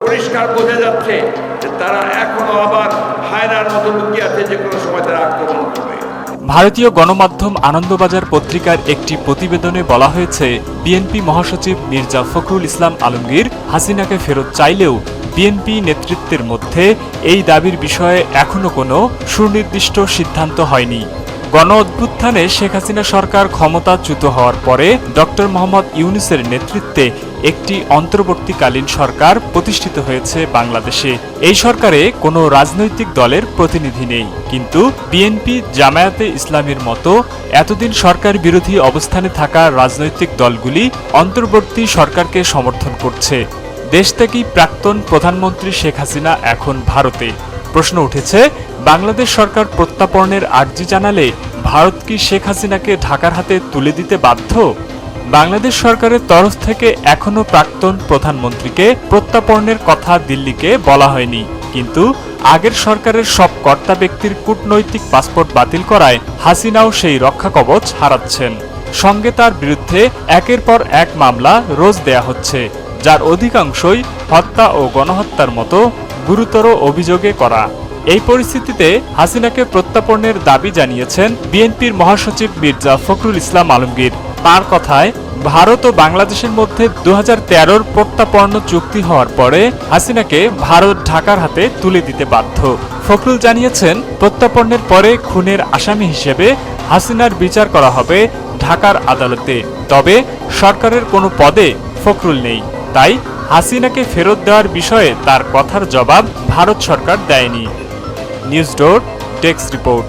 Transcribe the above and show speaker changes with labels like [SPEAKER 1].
[SPEAKER 1] পরিষ্কার বোঝা যাচ্ছে যে তারা এখনও আবার হায়নার মতো লুকিয়ে আছে যে কোনো সময় তারা আক্রমণ করবে।
[SPEAKER 2] ভারতীয় গণমাধ্যম আনন্দবাজার পত্রিকার একটি প্রতিবেদনে বলা হয়েছে, বিএনপি মহাসচিব মির্জা ফখরুল ইসলাম আলমগীর হাসিনাকে ফেরত চাইলেও বিএনপি নেতৃত্বের মধ্যে এই দাবির বিষয়ে এখনও কোনো সুনির্দিষ্ট সিদ্ধান্ত হয়নি। গণ অভ্যুত্থানে শেখ হাসিনা সরকার ক্ষমতাচ্যুত হওয়ার পরে ডক্টর মোহাম্মদ ইউনুসের নেতৃত্বে একটি অন্তর্বর্তীকালীন সরকার প্রতিষ্ঠিত হয়েছে বাংলাদেশে। এই সরকারে কোনো রাজনৈতিক দলের প্রতিনিধি নেই। কিন্তু বিএনপি জামায়াতে ইসলামের মতো এতদিন সরকার বিরোধী অবস্থানে থাকা রাজনৈতিক দলগুলি অন্তর্বর্তী সরকারকে সমর্থন করছে। দেশ থেকেই প্রাক্তন প্রধানমন্ত্রী শেখ হাসিনা এখন ভারতে। প্রশ্ন উঠেছে, বাংলাদেশ সরকার প্রত্যাপনের আর্জি জানালে ভারত কি শেখ হাসিনাকে ঢাকার হাতে তুলে দিতে বাধ্য? বাংলাদেশ সরকারের তরফ থেকে এখনও প্রাক্তন প্রধানমন্ত্রীকে প্রত্যাপনের কথা দিল্লিকে বলা হয়নি। কিন্তু আগের সরকারের সব কর্তা ব্যক্তির কূটনৈতিক পাসপোর্ট বাতিল করায় হাসিনাও সেই রক্ষা কবচ হারাচ্ছেন। সঙ্গে তার বিরুদ্ধে একের পর এক মামলা রোজ দেয়া হচ্ছে, যার অধিকাংশই হত্যা ও গণহত্যার মতো গুরুতর অভিযোগে করা। এই পরিস্থিতিতে হাসিনাকে প্রত্যাপনের দাবি জানিয়েছেন বিএনপির মহাসচিব মির্জা ফখরুল ইসলাম আলমগীর। তার কথায়, ভারত ও বাংলাদেশের মধ্যে দু হাজার প্রত্যাপন্ন চুক্তি হওয়ার পরে হাসিনাকে ভারত ঢাকার হাতে তুলে দিতে বাধ্য। ফখরুল জানিয়েছেন প্রত্যাপনের পরে খুনের আসামি হিসেবে হাসিনার বিচার করা হবে ঢাকার আদালতে। তবে সরকারের কোনো পদে ফখরুল নেই। তাই হাসিনাকে ফেরত দেওয়ার বিষয়ে তার কথার জবাব ভারত সরকার দেয়নি। News door desk report.